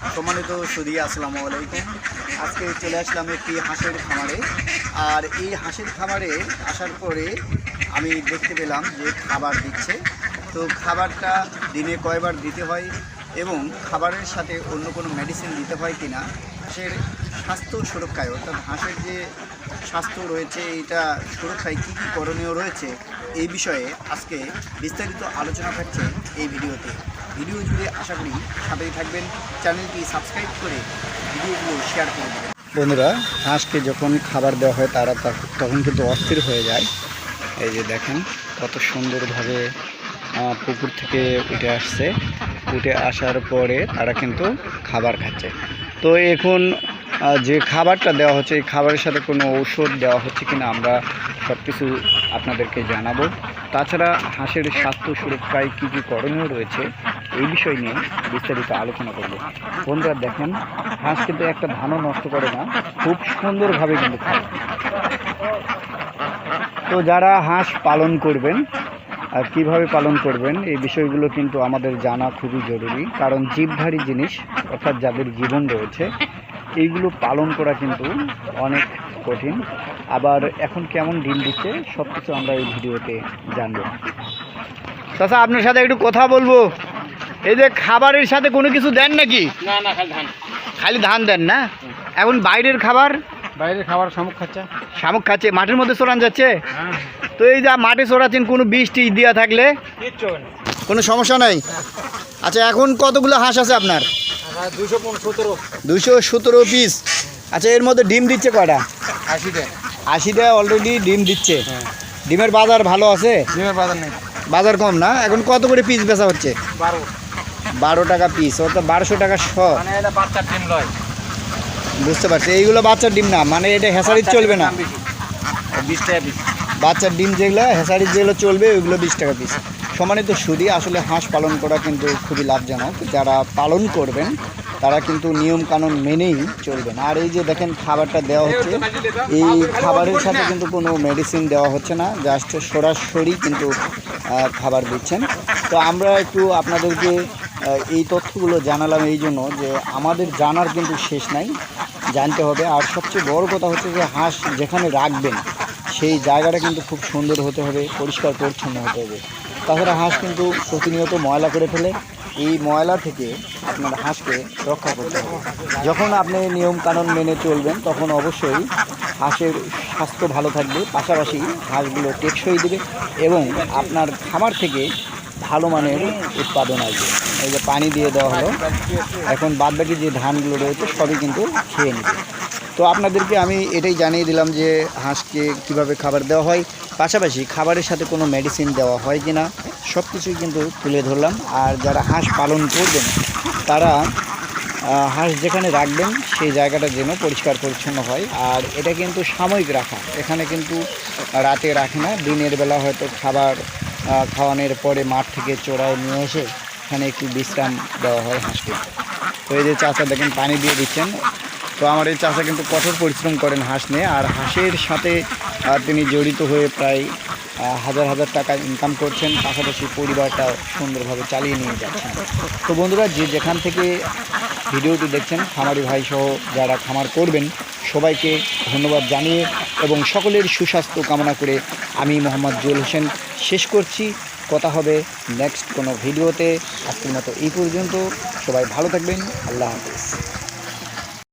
সম্মানিত সুদী আসসালামু আলাইকুম। আজকে চলে আসলাম একটি হাঁসের খামারে। আর এই হাঁসের খামারে আসার পরে আমি দেখতে পেলাম যে খাবার দিচ্ছে। তো খাবারটা দিনে কয়বার দিতে হয় এবং খাবারের সাথে অন্য কোনো মেডিসিন দিতে হয় কিনা, হাঁসের স্বাস্থ্য সুরক্ষায়, অর্থাৎ হাঁসের যে স্বাস্থ্য রয়েছে, এটা সুরক্ষায় কী কী করণীয় রয়েছে, এই বিষয়ে আজকে বিস্তারিত আলোচনা থাকছে এই ভিডিওতে। ভিডিও জুড়ে আশা করি সাথেই থাকবেন। চ্যানেলটি সাবস্ক্রাইব করে ভিডিওগুলো শেয়ার করে দেবেন। বন্ধুরা হাঁসকে যখন খাবার দেওয়া হয় তারা তখন কিন্তু অস্থির হয়ে যায়। এই যে দেখেন, কত সুন্দরভাবে পুকুর থেকে উঠে আসছে। উঠে আসার পরে তারা কিন্তু খাবার খাচ্ছে। তো এখন যে খাবারটা দেওয়া হচ্ছে, এই খাবারের সাথে কোনো ঔষধ দেওয়া হচ্ছে কিনা আমরা সব কিছু আপনাদেরকে জানাব। তাছাড়া হাঁসের স্বাস্থ্য সুরক্ষায় কী কী করণীয় রয়েছে এই বিষয় নিয়ে বিস্তারিত আলোচনা করব। বন্ধুরা, দেখেন, হাঁস কিন্তু একটা ধানও নষ্ট করে না, খুব সুন্দরভাবে কিন্তু খায়। তো যারা হাঁস পালন করবেন আর কীভাবে পালন করবেন, এই বিষয়গুলো কিন্তু আমাদের জানা খুবই জরুরি। কারণ জীবধারী জিনিস, অর্থাৎ যাদের জীবন রয়েছে, এইগুলো পালন করা কিন্তু অনেক কঠিন। আবার এখন কেমন ডিম দিচ্ছে সব কিছু আমরা এই ভিডিওতে জানব। চাচা, আপনার সাথে একটু কথা বলব। এই যে খাবারের সাথে কোনো কিছু দেন নাকি? না না খালি ধান। খালি ধান দেন না? এখন বাইরের খাবার? বাইরের খাবার শামুক খাচ্ছে। শামুক খাচ্ছে মাঠের মধ্যে চড়ান যাচ্ছে? হ্যাঁ। তো এই যা মাঠে চড়াচ্ছেন কোনো বীজ টিজ দেওয়া থাকলে? কোনো সমস্যা নাই? আচ্ছা এখন কতগুলো হাঁস আছে আপনার? দুশো সতেরো। পিস। আচ্ছা এর মধ্যে ডিম দিচ্ছে কয়টা? আশিতে আশিটা অলরেডি ডিম দিচ্ছে। হ্যাঁ। ডিমের বাজার ভালো আছে? ডিমের বাজার নেই। বাজার কম না? এখন কত করে পিস বেচা হচ্ছে? বারো। বারো টাকা পিস অর্থাৎ বারোশো টাকা শ মানে বাচ্চার ডিম লয়। বুঝতে পারছি এইগুলো বাচ্চার ডিম না মানে এটা হেসারির চলবে না। বিশ। টাকা পিস বাচ্চার ডিম যেগুলো হেসারির যেগুলো চলবে ওইগুলো বিশ টাকা পিস সমানিত সুদি আসলে হাঁস পালন করা কিন্তু খুবই লাভজনক। যারা পালন করবেন তারা কিন্তু নিয়ম কানুন মেনেই চলবেন। আর এই যে দেখেন খাবারটা দেওয়া হচ্ছে এই খাবারের সাথে কিন্তু কোনো মেডিসিন দেওয়া হচ্ছে না জাস্ট সরাসরি কিন্তু খাবার দিচ্ছেন। তো আমরা একটু আপনাদেরকে এই তথ্যগুলো জানালাম এই জন্য যে আমাদের জানার কিন্তু শেষ নাই, জানতে হবে। আর সবচেয়ে বড় কথা হচ্ছে যে হাঁস যেখানে রাখবেন, সেই জায়গাটা কিন্তু খুব সুন্দর হতে হবে, পরিষ্কার পরিচ্ছন্ন হতে হবে। তাছাড়া হাঁস কিন্তু প্রতিনিয়ত ময়লা করে ফেলে, এই ময়লা থেকে আপনার হাঁসকে রক্ষা করতে হবে। যখন আপনি নিয়মকানুন মেনে চলবেন, তখন অবশ্যই হাঁসের স্বাস্থ্য ভালো থাকবে, পাশাপাশি হাঁসগুলো টেকসই দেবে এবং আপনার খামার থেকে ভালো মানের উৎপাদন আসবে। এই যে পানি দিয়ে দেওয়া হলো। এখন বাদবাকি যে ধানগুলো রয়েছে, সবই কিন্তু খেয়ে নেবে। তো আপনাদেরকে আমি এটাই জানিয়ে দিলাম যে হাঁসকে কীভাবে খাবার দেওয়া হয়। পাশাপাশি খাবারের সাথে কোনো মেডিসিন দেওয়া হয় কি না সব কিছুই কিন্তু তুলে ধরলাম। আর যারা হাঁস পালন করবেন, তারা হাঁস যেখানে রাখবেন, সেই জায়গাটা যেন পরিষ্কার পরিচ্ছন্ন হয়। আর এটা কিন্তু সাময়িক রাখা। এখানে কিন্তু রাতে রাখে না। দিনের বেলা হয়তো খাবার খাওয়ানোর পরে মাঠ থেকে চোরায় নিয়ে এসে এখানে একটু বিশ্রাম দেওয়া হয় হাঁসকে। তো এই যে চাচা দেখেন, পানি দিয়ে দিচ্ছেন। তো আমার এই চাচা কিন্তু কঠোর পরিশ্রম করেন হাঁস নিয়ে, আর হাঁসের সাথে তিনি জড়িত হয়ে প্রায় হাজার হাজার টাকা ইনকাম করছেন। পাশাপাশি পরিবারটা সুন্দরভাবে চালিয়ে নিয়ে যাচ্ছেন। তো বন্ধুরা, যে যেখান থেকে ভিডিওটি দেখছেন, খামারি ভাই সহ যারা খামার করবেন, সবাইকে ধন্যবাদ জানিয়ে এবং সকলের সুস্বাস্থ্য কামনা করে আমি মোহাম্মদ জুয়েল হোসেন শেষ করছি। কথা হবে নেক্সট কোনো ভিডিওতে। আজকের মতো এই পর্যন্ত। সবাই ভালো থাকবেন। আল্লাহ হাফিজ।